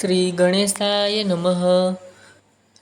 શ્રી ગણેશાય નમઃ.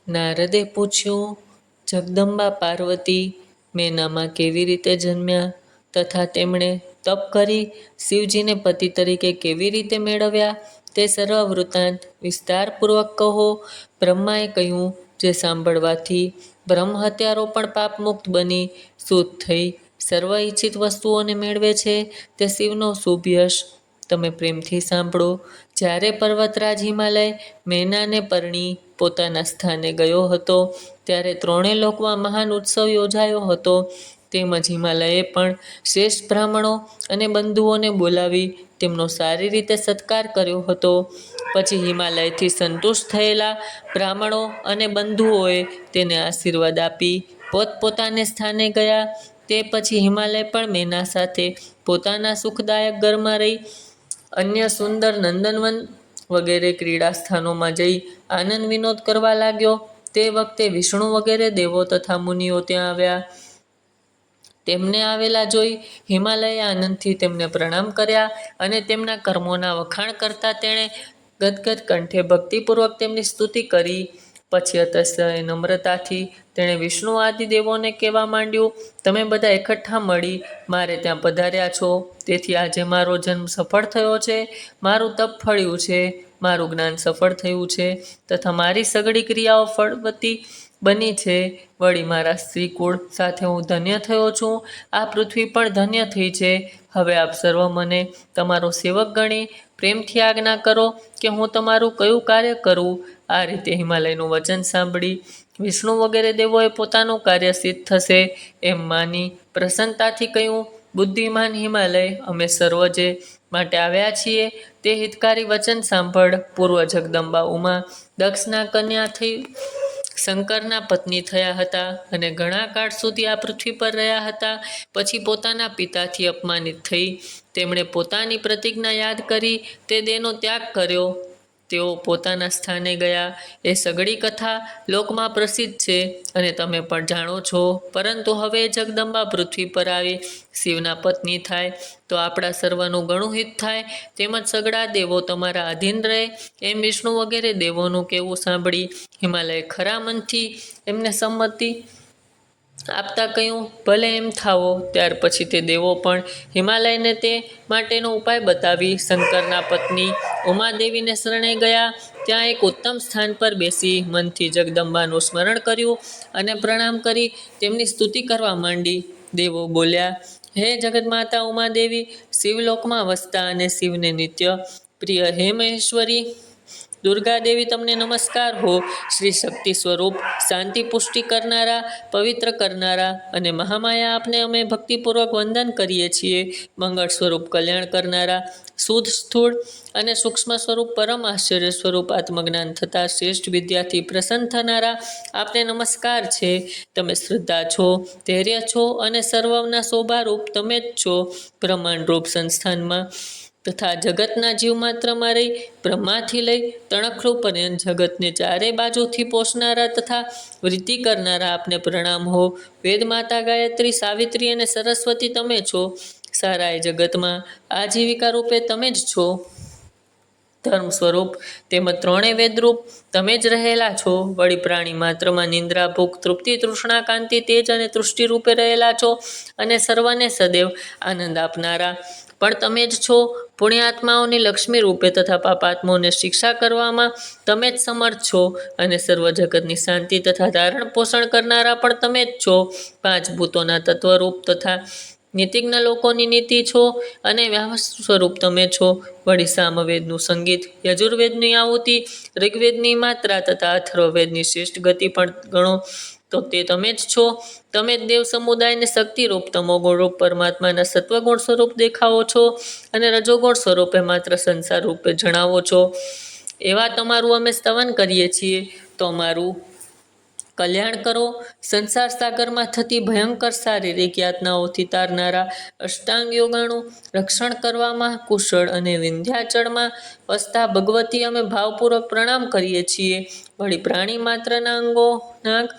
નારદે પૂછ્યું, જગદંબા પાર્વતી મેનામાં કેવી રીતે જન્મ્યા તથા તેમણે તપ કરી શિવજીને પતિ તરીકે કેવી રીતે મેળવ્યા? તે સર્વ વૃત્તાંત વિસ્તારપૂર્વક કહો. બ્રહ્માએ કહ્યું, જે સાંભળવાથી બ્રહ્મ હત્યારો પણ પાપમુક્ત બની, શુદ્ધ થઈ સર્વ ઈચ્છિત વસ્તુઓને મેળવે છે, તે શિવનો શુભ યશ. તમે પ્રેમથી સાંભળો. જ્યારે પર્વતરાજ હિમાલય મેનાને પરણી પોતાના સ્થાને ગયો હતો, ત્યારે ત્રણેય લોકમાં મહાન ઉત્સવ યોજાયો હતો. તેમજ હિમાલયે પણ શ્રેષ્ઠ બ્રાહ્મણો અને બંધુઓને બોલાવી તેમનો સારી રીતે સત્કાર કર્યો હતો. પછી હિમાલયથી સંતુષ્ટ થયેલા બ્રાહ્મણો અને બંધુઓએ તેને આશીર્વાદ આપી પોતપોતાને સ્થાને ગયા. તે પછી હિમાલય પણ મેના સાથે પોતાના સુખદાયક ઘરમાં રહી અન્ય સુંદર નંદનવન વગેરે ક્રીડા સ્થાનોમાં જઈ આનંદ વિનોદ કરવા લાગ્યો. તે વખતે વિષ્ણુ વગેરે દેવો તથા મુનિઓ ત્યાં આવ્યા. તેમને આવેલા જોઈ હિમાલયે આનંદથી તેમને પ્રણામ કર્યા અને તેમના કર્મોના વખાણ કરતા તેણે ગદગદ કંઠે ભક્તિપૂર્વક તેમની સ્તુતિ કરી. પછી અતસ્ય નમ્રતાથી તેણે વિષ્ણુ આદિદેવોને કહેવા માંડ્યું, તમે બધા એકઠા મળી મારે ત્યાં પધાર્યા છો. તેથી આજે મારો જન્મ સફળ થયો છે. મારું તપ ફળ્યું છે. મારું જ્ઞાન સફળ થયું છે. તથા મારી સગડી ક્રિયાઓ ફળવતી બની છે. વળી મારા સ્ત્રીકુળ સાથે હું ધન્ય થયો છું. આ પૃથ્વી પણ ધન્ય થઈ છે. હવે આપ સર્વ મને તમારો સેવક ગણી પ્રેમથી આજ્ઞા કરો કે હું તમારું કયું કાર્ય કરું. આ રીતે હિમાલયનું વચન સાંભળી વિષ્ણુ વગેરે દેવોએ પોતાનું કાર્ય સિદ્ધ થશે એમ માની પ્રસન્નતાથી કહ્યું, બુદ્ધિમાન હિમાલય, અમે સર્વજે માટે આવ્યા છીએ તે હિતકારી વચન સાંભળ. પૂર્વ જગદંબા ઉમા દક્ષના કન્યા થઈ શંકરના પત્ની થયા હતા અને ઘણા કાળ સુધી આ પૃથ્વી પર રહ્યા હતા. પછી પોતાના પિતાથી અપમાનિત થઈ તેમણે પોતાની પ્રતિજ્ઞા યાદ કરી, તે દેહનો ત્યાગ કર્યો તેઓ પોતાના સ્થાને ગયા. એ સગળી કથા લોકમાં પ્રસિદ્ધ છે અને તમે પણ જાણો છો. પરંતુ હવે જગદંબા પૃથ્વી પર આવી શિવના પત્ની થાય તો આપણા સર્વનું ઘણું હિત થાય. તેમજ સગળા દેવો તમારા અધીન રહે. એમ વિષ્ણુ વગેરે દેવોનું કહેવું સાંભળી હિમાલય ખરા મનથી એમને સંમતિ આપતા કહ્યું, ભલે એમ થાવો ત્યાર પછી તે દેવો પણ હિમાલયને તે માટેનો ઉપાય બતાવી શંકરના પત્ની ઉમાદેવીને શરણે ગયા. ત્યાં એક ઉત્તમ સ્થાન પર બેસી મનથી જગદંબાનું સ્મરણ કર્યું અને પ્રણામ કરી તેમની સ્તુતિ કરવા માંડી. દેવો બોલ્યા, હે જગતમાતા ઉમાદેવી, શિવલોકમાં વસતા અને શિવને નિત્ય પ્રિય હે મહેશ્વરી. દુર્ગા દેવી તમને નમસ્કાર હો. શ્રી શક્તિ સ્વરૂપ, શાંતિ પુષ્ટિ કરનારા, પવિત્ર કરનારા અને મહામાયા આપને અમે ભક્તિપૂર્વક વંદન કરીએ છીએ. મંગળ સ્વરૂપ કલ્યાણ કરનારા, શુદ્ધ સ્થૂળ અને સૂક્ષ્મ સ્વરૂપ પરમ આશ્ચર્ય સ્વરૂપ આત્મજ્ઞાન થતાં શ્રેષ્ઠ વિદ્યાથી પ્રસન્ન થનારા આપને નમસ્કાર છે. તમે શ્રદ્ધા છો, ધૈર્ય છો અને સર્વના શોભારૂપ તમે જ છો. બ્રહ્માંડરૂપ સંસ્થાનમાં તથા જગતના જીવ માત્રમાં રહી બ્રહ્માથી લઈ તણખરૂપ પર્યંત જગતને ચારે બાજુથી પોષનારા તથા વૃત્તિ કરનારા આપને પ્રણામ હો. વેદ માતા ગાયત્રી, સાવિત્રી અને સરસ્વતી તમે છો. સારા એ જગતમાં આજીવિકા રૂપે તમે જ છો. ધર્મ સ્વરૂપ તેમજ ત્રણેય વેદરૂપ તમે જ રહેલા છો. વળી પ્રાણી માત્રમાં નિંદ્રા, ભૂખ, તૃપ્તિ, તૃષ્ણા, કાંતિ, તેજ અને તૃષ્ટિ રૂપે રહેલા છો અને સર્વને સદૈવ આનંદ આપનારા. પણ તમે જ છો. પુણ્યાત્માઓની લક્ષ્મી રૂપે તથા પાપાત્માઓને શિક્ષા કરવામાં તમે જ સમર્થ છો અને સર્વ જગતની શાંતિ તથા ધારણ પોષણ કરનારા પણ તમે જ છો. પાંચ ભૂતોના તત્વરૂપ તથા નીતિજ્ઞ લોકોની નીતિ છો અને વ્યાસ સ્વરૂપ તમે છો. વળી સામવેદનું સંગીત, યજુર્વેદની આહુતિ, ઋગ્વેદની માત્રા તથા અથર્વવેદની શ્રેષ્ઠ ગતિ પણ ગણો. તો તે તમે જ છો. તમે જ દેવ સમુદાયને શક્તિરૂપ તમોગુણ રૂપ પરમાત્માના સત્વગુણ સ્વરૂપ દેખાવો છો અને રજોગુણ સ્વરૂપે માત્ર સંસાર રૂપે જણાવો છો. એવા તમારું અમે સ્તવન કરીએ છીએ. તો અમારું કલ્યાણ કરો. સંસાર સાગરમાં થતી ભયંકર શારીરિક યાતનાઓથી તારનારા અષ્ટાંગ યોગાણું રક્ષણ કરવામાં, કુશળ અને વિંધ્યાચળમાં વસતા ભગવતી અમે ભાવપૂર્વક પ્રણામ કરીએ છીએ. વળી પ્રાણી માત્રના અંગો નાક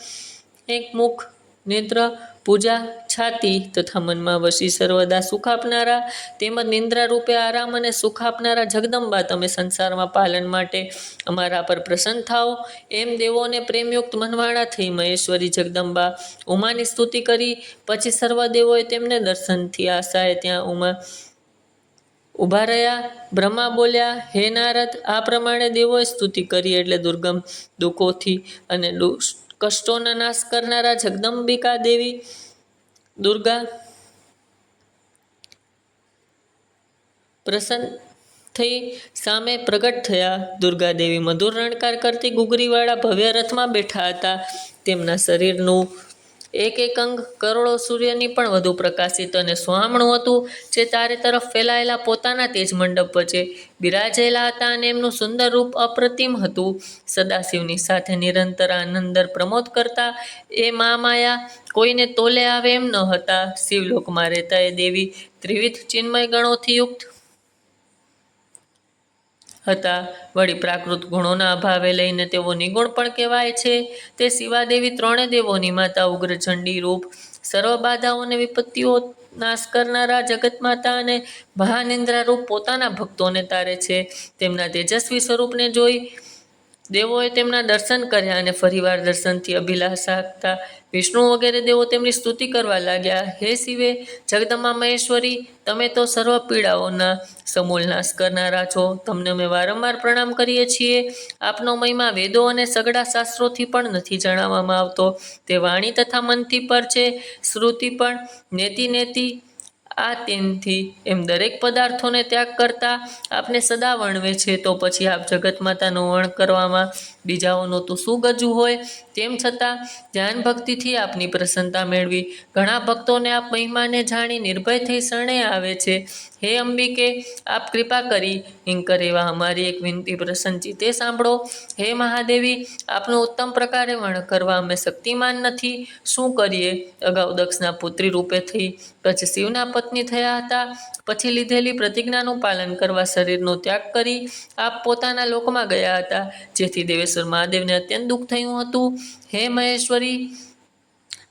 એક મુખ, નેત્ર, પૂજા, છાતી તથા મનમાં વસી સર્વદા સુખ આપનારા તેમજ નિંદ્રા રૂપે આરામ અને સુખ આપનારા જગદંબા તમે સંસારમાં પાલન માટે અમારા પર પ્રસન્ન થાઓ. એમ દેવોને પ્રેમયુક્ત મનવાળા થઈ મહેશ્વરી જગદંબા ઉમાની સ્તુતિ કરી. પછી સર્વ દેવોએ તેમને દર્શનથી આશાએ ત્યાં ઉમા ઊભા રહ્યા. બ્રહ્મા બોલ્યા, હે નારદ, આ પ્રમાણે દેવોએ સ્તુતિ કરી એટલે દુર્ગમ દુઃખોથી અને કષ્ટોના નાશ કરનારા જગદંબિકા દેવી, દુર્ગા પ્રસન્ન થઈ સામે પ્રગટ થયા. દુર્ગા દેવી મધુર રણકાર કરતી ગુગરીવાળા ભવ્ય રથમાં બેઠા હતા. તેમના શરીરનું એક એક અંગ કરોડો સૂર્યની પણ વધુ પ્રકાશિત અને સુહામણું હતું, જે ચારે તરફ ફેલાયેલા પોતાના તેજ મંડપ વચ્ચે બિરાજેલા હતા અને એમનું સુંદર રૂપ અપ્રતિમ હતું. સદાશિવની સાથે નિરંતર આનંદર પ્રમોદ કરતા એ મા માયા કોઈને તોલે આવે એમ ન હતા. શિવલોકમાં રહેતા એ દેવી ત્રિવિધ ચિન્મય ગણોથી યુક્ત હતા. વળી પ્રાકૃત ગુણોના અભાવે લઈને તેઓ નિગુણ પણ કહેવાય છે. તે શિવાદેવી ત્રણે દેવોની માતા ઉગ્ર ચંડી રૂપ, સર્વ બાધાઓને વિપત્તિઓ નાશ કરનારા જગત માતા અને મહાનિંદ્રા રૂપ પોતાના ભક્તોને તારે છે. તેમના તેજસ્વી સ્વરૂપને જોઈ દેવોએ તેમના દર્શન કર્યા અને ફરીવાર દર્શનથી અભિલાષા આપતા વિષ્ણુ વગેરે દેવો તેમની સ્તુતિ કરવા લાગ્યા. હે શિવે, જગદંબા મહેશ્વરી, તમે તો સર્વ પીડાઓના સમૂળ નાશ કરનારા છો. તમને અમે વારંવાર પ્રણામ કરીએ છીએ. આપનો મહિમા વેદો અને સગડા શાસ્ત્રોથી પણ નથી જણાવવામાં આવતો. તે વાણી તથા મનથી પર છે. શ્રુતિ પણ નેતિ નેતિ આ તેનથી એમ દરેક પદાર્થોને ત્યાગ કરતા આપને સદા વર્ણવે છે, તો પછી આપ જગત માતાનું વર્ણ કરવામાં બીજાઓનું તો શું ગજું હોય. તેમ છતાં ધ્યાન ભક્તિથી આપની પ્રસન્નતા મેળવી ઘણા ભક્તોને આપ મહિમાને જાણી નિર્ભય થઈ શરણે આવે છે. હે અંબિકે, આપ કૃપા કરી હિંકર એવા અમારી એક વિનંતી પ્રસન્ન ચિત્તે સાંભળો. હે મહાદેવી, આપનું ઉત્તમ પ્રકારે વર્ણ કરવા અમે શક્તિમાન નથી. શું કરીએ? અગાઉ દક્ષના પુત્રી રૂપે થઈ પછી શિવના પત્ની થયા હતા. પછી લીધેલી પ્રતિજ્ઞાનું પાલન કરવા શરીરનો ત્યાગ કરી આપ પોતાના લોકમાં ગયા હતા. જેથી દેવેશ્વર મહાદેવને અત્યંત દુઃખ થયું હતું. હે મહેશ્વરી,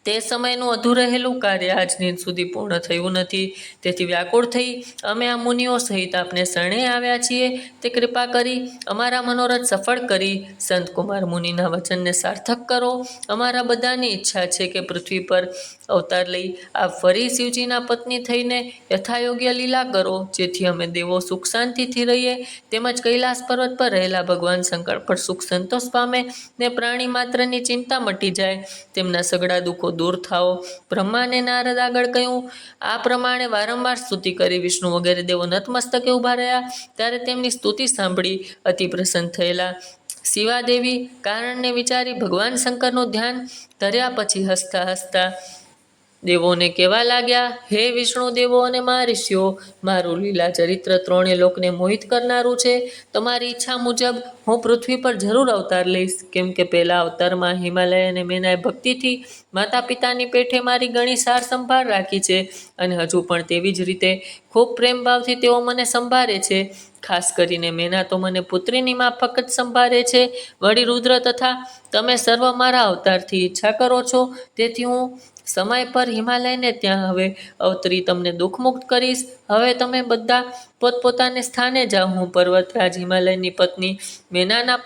તે સમયનું અધુ રહેલું કાર્ય આજની સુધી પૂર્ણ થયું નથી. તેથી વ્યાકુળ થઈ અમે આ મુનિઓ સહિત આપને શરણે આવ્યા છીએ. તે કૃપા કરી અમારા મનોરથ સફળ કરી સંતકુમાર મુનિના વચનને સાર્થક કરો. અમારા બધાની ઈચ્છા છે કે પૃથ્વી પર અવતાર લઈ આ ફરી શિવજીના પત્ની થઈને યથાયોગ્ય લીલા કરો, જેથી અમે દેવો સુખ શાંતિથી રહીએ. તેમજ કૈલાસ પર્વત પર રહેલા ભગવાન શંકર પર સુખ સંતોષ પામે ને પ્રાણી માત્રની ચિંતા મટી જાય. તેમના સગડા દુઃખો દૂર થાઓ. બ્રહ્માને નારદ આગળ કહ્યું, આ પ્રમાણે વારંવાર સ્તુતિ કરી વિષ્ણુ વગેરે દેવો નતમસ્તકે ઊભા રહ્યા. ત્યારે તેમની સ્તુતિ સાંભળી અતિ પ્રસન્ન થયેલા શિવાદેવી કારણને વિચારી ભગવાન શંકરનું ધ્યાન ધર્યા પછી હસતા હસતા દેવોને કહેવા લાગ્યા, હે વિષ્ણુ દેવો અને મહારિષિઓ મારું લીલા ચરિત્ર ત્રણે લોકને મોહિત કરનારું છે. તમારી ઈચ્છા મુજબ હું પૃથ્વી પર જરૂર અવતાર લઈશ. કેમ કે પહેલા અવતારમાં હિમાલય અને મેનાએ ભક્તિથી માતા પિતાની પેઠે મારી ઘણી સાર સંભાળ રાખી છે અને હજુ પણ તેવી જ રીતે ખૂબ પ્રેમભાવથી તેઓ મને સંભાળે છે. ખાસ કરીને મેના તો મને પુત્રીની માફક જ સંભાળે છે. વળી રુદ્ર તથા તમે સર્વ મારા અવતારથી ઈચ્છા કરો છો. તેથી હું સમય પર હિમાલયને ત્યાં હવે અવતરી તમને દુઃખમુક્ત કરીશ. હવે તમે બધા પોતપોતાને સ્થાને જાઓ. હું પર્વતરાજ હિમાલયની પત્ની મેનાના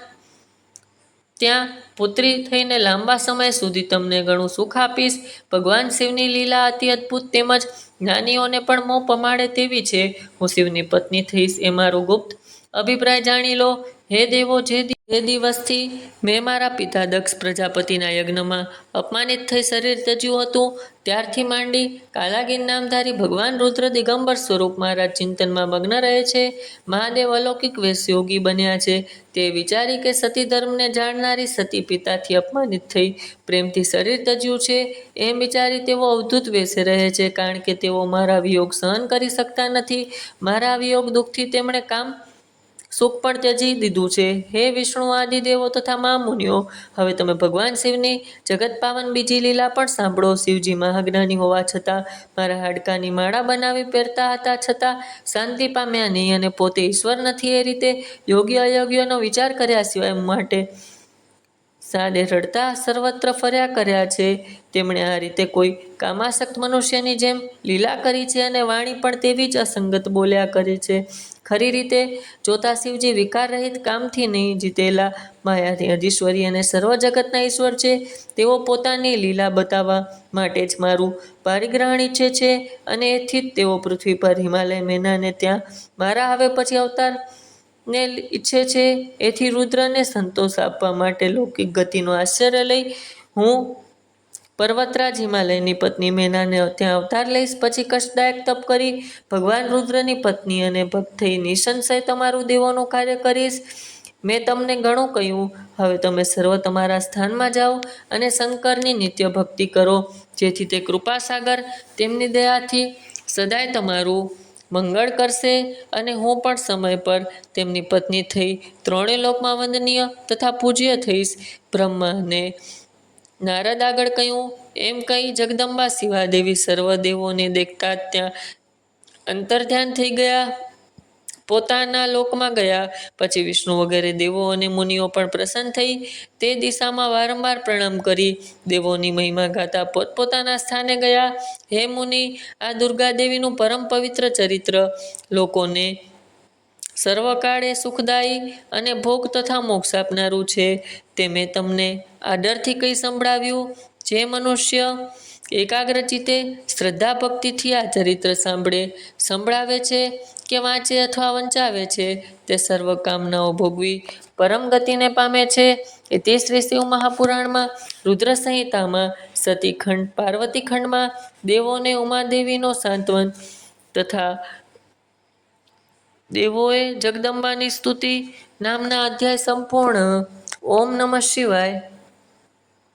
ત્યાં પુત્રી થઈને લાંબા સમય સુધી તમને ઘણું સુખ આપીશ. ભગવાન શિવની લીલા અતિ અદ્ભુત તેમજ જ્ઞાનીઓને પણ મોં પમાડે તેવી છે. હું શિવની પત્ની થઈશ એ મારું ગુપ્ત અભિપ્રાય જાણી લો. હે દેવો જે જે દિવસથી મેં મારા પિતા દક્ષ પ્રજાપતિના યજ્ઞમાં અપમાનિત થઈ શરીર ત્યજ્યું હતું. ત્યારથી માંડી કાલાગીન નામધારી ભગવાન રુદ્ર દિગંબર સ્વરૂપ મારા ચિંતનમાં મગ્ન રહે છે. મહાદેવ અલૌકિક વેશ યોગી બન્યા છે. તે વિચારી કે સતી ધર્મને જાણનારી સતી પિતાથી અપમાનિત થઈ પ્રેમથી શરીર તજ્યું છે. એમ વિચારી તેઓ અવધૂત વેશે રહે છે કારણ કે તેઓ મારા વિયોગ સહન કરી શકતા નથી. મારા વિયોગ દુઃખથી તેમણે કામ સુખ પણ ત્યજી દીધું છે. હે વિષ્ણુ આદિ દેવો તથા મા મુનિઓ હવે તમે ભગવાન શિવની જગત પાવન બીજી લીલા પણ સાંભળો. શિવજી મહાજ્ઞાની હોવા છતાં, મારા હાડકાની માળા બનાવી પહેરતા હતા છતાં, શાંતિ પામ્યા નહીં અને પોતે ઈશ્વર નથી એ રીતે યોગ્ય અયોગ્યનો વિચાર કર્યા સિવાય માટે સાદે રડતા સર્વત્ર ફર્યા કર્યા છે. તેમણે આ રીતે કોઈ કામાસક્ત મનુષ્યની જેમ લીલા કરી છે અને વાણી પણ તેવી જ અસંગત બોલ્યા કરે છે. ખરી રીતે જોતા શિવજી વિકાર રહિત કામથી નહીં જીતેલા માયાથી અધીશ્વરી અને સર્વ જગતના ઈશ્વર છે, તેઓ પોતાની લીલા બતાવવા માટે જ મારું પારિગ્રહણ ઈચ્છે છે અને એથી જ તેઓ પૃથ્વી પર હિમાલય મેનાને ત્યાં મારા હવે પછી અવતાર ને ઈચ્છે છે એથી રુદ્રને સંતોષ આપવા માટે લૌકિક ગતિનો આશ્ચર્ય લઈ હું પર્વતરાજ હિમાલયની પત્ની મેનાને ત્યાં અવતાર લઈશ. પછી કષ્ટદાયક તપ કરી ભગવાન રુદ્રની પત્ની અને ભક્ત થઈ નિસંશય તમારું દેવોનું કાર્ય કરીશ. મેં તમને ઘણું કહ્યું. હવે તમે સર્વ તમારા સ્થાનમાં જાઓ અને શંકરની નિત્ય ભક્તિ કરો. જેથી તે કૃપાસાગર, તેમની દયાથી સદાય તમારું મંગળ કરશે અને હું પણ સમય પર તેમની પત્ની થઈ ત્રણેય લોકમાં વંદનીય તથા પૂજ્ય થઈશ. બ્રહ્માને નારદ આગળ કહ્યું, એમ કહી જગદંબા શિવાદેવી સર્વદેવોને દેખતા ત્યાં અંતર્ધ્યાન થઈ ગયા. પોતાના લોકમાં ગયા. પછી વિષ્ણુ વગેરે દેવો અને મુનિઓ પણ પ્રસન્ન થઈ. તે દિશામાં વારંવાર પ્રણામ કરી. દેવોની મહિમા ગાતા પોતપોતાના સ્થાને ગયા. હે મુનિ, આ દુર્ગા દેવીનું પરમ પવિત્ર ચરિત્ર. લોકોને સર્વકાળે સુખદાયી અને ભોગ તથા મોક્ષ આપનારું છે. તે મેં તમને આદરથી કંઈ સંભળાવ્યું? જે મનુષ્ય એકાગ્ર ચિત્તે શ્રદ્ધા ભક્તિથી આ ચરિત્ર સાંભળે, સંભળાવે છે કે વાંચે અથવા વંચાવે છે, તે સર્વ કામનાઓ ભોગવી પરમ ગતિને પામે છે. એ તે શ્રી શિવ મહાપુરાણમાં, રુદ્ર સંહિતામાં, સતીખંડ પાર્વતી ખંડમાં, દેવોને ઉમાદેવીનો સાંત્વન તથા દેવોએ જગદંબાની સ્તુતિ નામના અધ્યાય સંપૂર્ણ. ઓમ નમઃ શિવાય.